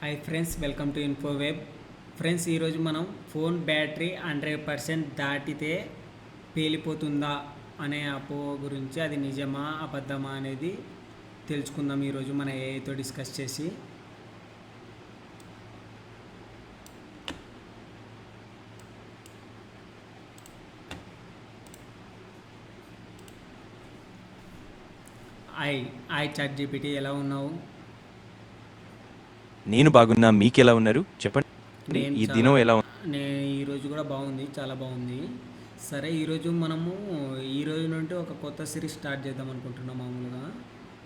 Hi friends welcome to info web friends ఈరోజు మనం phone battery hundred percent దాటితే పేలిపోతుందా అనే అపో గురించి అది నిజమా అబద్ధమా అనేది తెలుసుకుందాం ఈరోజు మన ఏఐతో డిస్కస్ చేసి. ఐ హాయ్ చాట్ జీపీటీ ఎలా ఉన్నావు? నేను బాగున్నా మీకు ఎలా ఉన్నారు? చెప్పండి. నేను ఈ దినం ఎలా ఉంది నేను ఈరోజు కూడా బాగుంది చాలా బాగుంది. సరే ఈరోజు మనము ఈ రోజు నుండి ఒక కొత్త సిరీస్ స్టార్ట్ చేద్దాం అనుకుంటున్నాం మామూలుగా.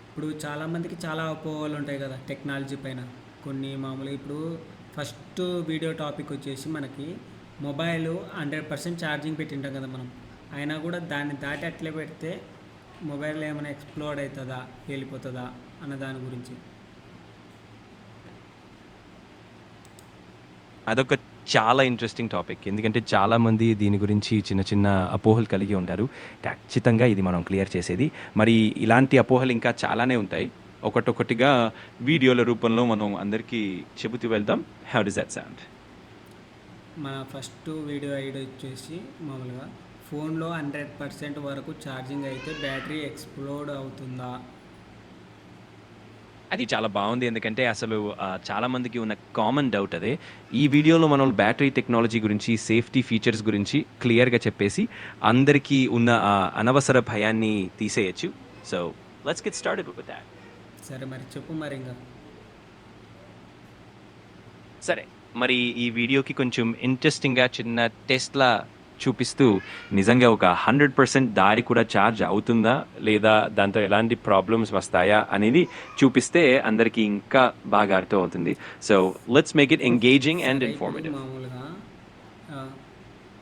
ఇప్పుడు చాలామందికి చాలా అపోహలు ఉంటాయి కదా టెక్నాలజీ పైన. కొన్ని మామూలుగా ఇప్పుడు ఫస్ట్ వీడియో టాపిక్ వచ్చేసి మనకి మొబైల్ హండ్రెడ్ పర్సెంట్ ఛార్జింగ్ పెట్టింటాం కదా మనం. అయినా కూడా దాన్ని దాటి అట్లే పెడితే మొబైల్ ఏమైనా ఎక్స్ప్లోడ్ అవుతుందా వెళ్ళిపోతుందా అన్న దాని గురించి. అదొక చాలా ఇంట్రెస్టింగ్ టాపిక్ ఎందుకంటే చాలామంది దీని గురించి చిన్న చిన్న అపోహలు కలిగి ఉంటారు. ఖచ్చితంగా ఇది మనం క్లియర్ చేసేది. మరి ఇలాంటి అపోహలు ఇంకా చాలానే ఉంటాయి. ఒకటొకటిగా వీడియోల రూపంలో మనం అందరికీ చెబుతూ వెళ్దాం. హ్యావ్ డిస్ దట్ సౌండ్ మన ఫస్ట్ వీడియో ఐడి వచ్చేసి మామూలుగా ఫోన్లో హండ్రెడ్ పర్సెంట్ వరకు ఛార్జింగ్ అయితే బ్యాటరీ ఎక్స్ప్లోడ్ అవుతుందా? అది చాలా బాగుంది. ఎందుకంటే అసలు చాలా మందికి ఉన్న కామన్ డౌట్ అదే. ఈ వీడియోలో మనం బ్యాటరీ టెక్నాలజీ గురించి సేఫ్టీ ఫీచర్స్ గురించి క్లియర్గా చెప్పేసి అందరికీ ఉన్న అనవసర భయాన్ని తీసేయచ్చు. So let's get started with that సరే మరి చెప్పు మరి ఇంకా. సరే. మరి ఈ వీడియోకి కొంచెం ఇంట్రెస్టింగ్గా చిన్న టెస్ట్లా చూపిస్తూ నిజంగా ఒక హండ్రెడ్ పర్సెంట్ దారి కూడా ఛార్జ్ అవుతుందా లేదా దాంతో ఎలాంటి ప్రాబ్లమ్స్ వస్తాయా అనేది చూపిస్తే అందరికీ ఇంకా బాగా అర్థం అవుతుంది so let's make it engaging and informative మామూలుగా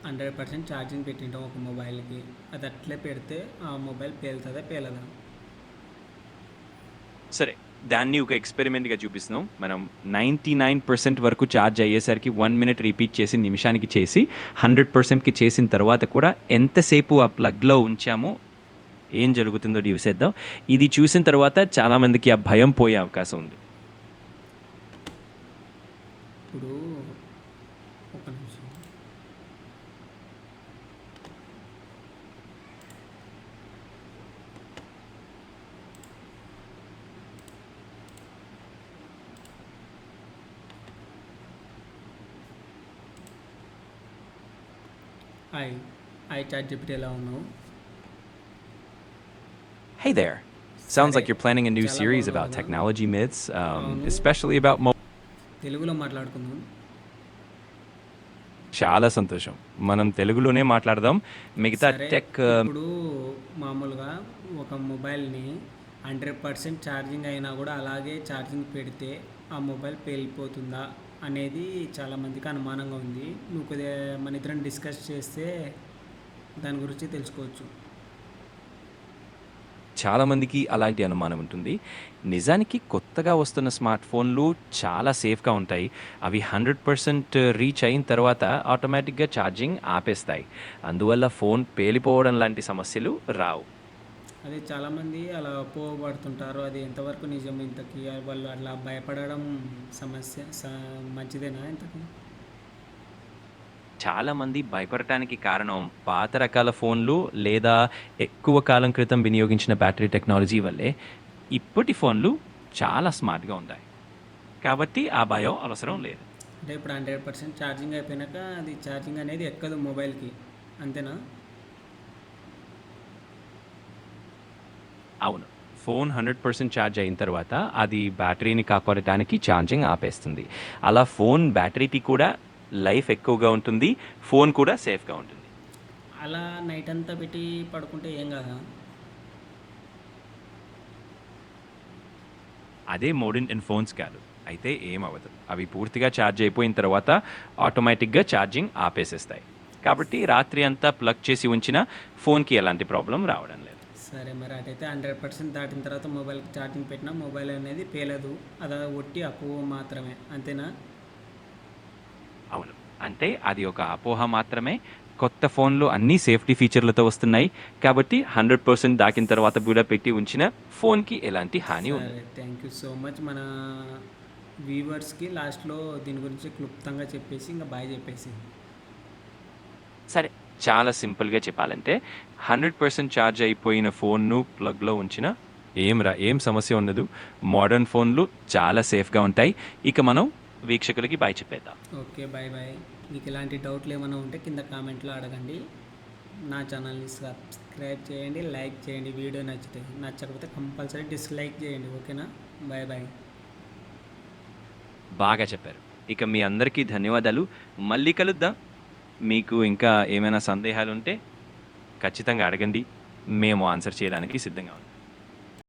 హండ్రెడ్ పర్సెంట్ ఛార్జింగ్ పెట్టింటాం ఒక మొబైల్కి. అది అట్లే పెడితే ఆ మొబైల్ పేలుతుందా పేలదా? సరే. దాన్ని ఒక ఎక్స్పెరిమెంట్గా చూపిస్తున్నాం. మనం నైంటీ నైన్ పర్సెంట్ వరకు ఛార్జ్ అయ్యేసరికి వన్ మినిట్ రిపీట్ చేసి నిమిషానికి చేసి హండ్రెడ్ పర్సెంట్కి చేసిన తర్వాత కూడా ఎంతసేపు ఆ ప్లగ్లో ఉంచామో ఏం జరుగుతుందో చూసేద్దాం. ఇది చూసిన తర్వాత చాలామందికి ఆ భయం పోయే అవకాశం ఉంది. ఇప్పుడు ఒక నిమిషం. హాయ్ చాట్ జీపీటీ ఎలా ఉన్నావు Hey there. Sounds like you're planning a new series about technology myths, um, especially about mobile. తెలుగులో మాట్లాడుకుందాం చాలా సంతోషం మనం తెలుగులోనే మాట్లాడదాం మిగతా సరే, టెక్ ఇప్పుడు మామూలుగా ఒక మొబైల్ని హండ్రెడ్ పర్సెంట్ ఛార్జింగ్ అయినా కూడా అలాగే ఛార్జింగ్ పెడితే ఆ మొబైల్ పేలిపోతుందా అనేది చాలామందికి అనుమానంగా ఉంది. నువ్వు కొద్దిగా మన ఇద్దరం డిస్కస్ చేస్తే దాని గురించి తెలుసుకోవచ్చు. చాలా మందికి అలాంటి అనుమానం ఉంటుంది. నిజానికి కొత్తగా వస్తున్న స్మార్ట్ ఫోన్లు చాలా సేఫ్గా ఉంటాయి. అవి హండ్రెడ్ పర్సెంట్ రీచ్ అయిన తర్వాత ఆటోమేటిక్గా ఛార్జింగ్ ఆపేస్తాయి. అందువల్ల ఫోన్ పేలిపోవడం లాంటి సమస్యలు రావు. అదే చాలామంది అలా పోబడుతుంటారు అది ఎంతవరకు నిజం ఇంతకి? వాళ్ళు అట్లా భయపడడం సమస్య మంచిదేనా ఇంతకి? చాలామంది భయపడటానికి కారణం పాత రకాల ఫోన్లు లేదా ఎక్కువ కాలం క్రితం వినియోగించిన బ్యాటరీ టెక్నాలజీ వల్లే. ఇప్పటి ఫోన్లు చాలా స్మార్ట్గా ఉంటాయి కాబట్టి ఆ భయం అవసరం లేదు. అంటే ఇప్పుడు హండ్రెడ్ పర్సెంట్ ఛార్జింగ్ అయిపోయినాక అది ఛార్జింగ్ అనేది ఎక్కదు మొబైల్కి. అంతేనా? అవును. ఫోన్ హండ్రెడ్ పర్సెంట్ ఛార్జ్ అయిన తర్వాత అది బ్యాటరీని కాపాడటానికి ఛార్జింగ్ ఆపేస్తుంది. అలా ఫోన్ బ్యాటరీకి కూడా లైఫ్ ఎక్కువగా ఉంటుంది ఫోన్ కూడా సేఫ్గా ఉంటుంది. అలా నైట్ అంతా పెట్టి పడుకుంటే ఏం కాదా? అదే మోడర్న్ ఇన్ ఫోన్స్ కాదు. అయితే ఏం అవ్వదు. అవి పూర్తిగా ఛార్జ్ అయిపోయిన తర్వాత ఆటోమేటిక్గా ఛార్జింగ్ ఆపేసేస్తాయి. కాబట్టి రాత్రి అంతా ప్లగ్ చేసి ఉంచిన ఫోన్కి ఎలాంటి ప్రాబ్లం రావడం లేదు. సరే మరి అటైతే హండ్రెడ్ పర్సెంట్ దాటిన తర్వాత మొబైల్కి ఛార్జింగ్ పెట్టినా మొబైల్ అనేది పేలదు. అది ఒట్టి అపోహ మాత్రమే. అంతేనా? అవును. అంటే అది ఒక అపోహ మాత్రమే. కొత్త ఫోన్లు అన్ని సేఫ్టీ ఫీచర్లతో వస్తున్నాయి. కాబట్టి హండ్రెడ్ పర్సెంట్ దాకిన తర్వాత కూడా పెట్టి ఉంచిన ఫోన్కి ఎలాంటి హాని ఉండదు. థ్యాంక్ యూ సో మచ్ మన వ్యూవర్స్కి లాస్ట్లో దీని గురించి క్లుప్తంగా చెప్పేసి ఇంకా బాయ్ చెప్పేసి సరే చాలా సింపుల్గా చెప్పాలంటే హండ్రెడ్ పర్సెంట్ ఛార్జ్ అయిపోయిన ఫోన్ను ప్లగ్లో ఉంచిన ఏం రా ఏం సమస్య ఉండదు. మోడర్న్ ఫోన్లు చాలా సేఫ్గా ఉంటాయి. ఇక మనం వీక్షకులకి బాయ్ చెప్పేద్దాం. Okay bye bye. మీకు ఇలాంటి డౌట్లు ఏమైనా ఉంటే కింద కామెంట్లో అడగండి. నా ఛానల్ని సబ్స్క్రైబ్ చేయండి లైక్ చేయండి. వీడియో నచ్చితే నచ్చకపోతే కంపల్సరీ డిస్లైక్ చేయండి. ఓకేనా? Bye bye. బాగా చెప్పారు. ఇక మీ అందరికీ ధన్యవాదాలు. మళ్ళీ కలుద్దాం. మీకు ఇంకా ఏమైనా సందేహాలు ఉంటే ఖచ్చితంగా అడగండి. మేము ఆన్సర్ చేయడానికి సిద్ధంగా ఉన్నాం.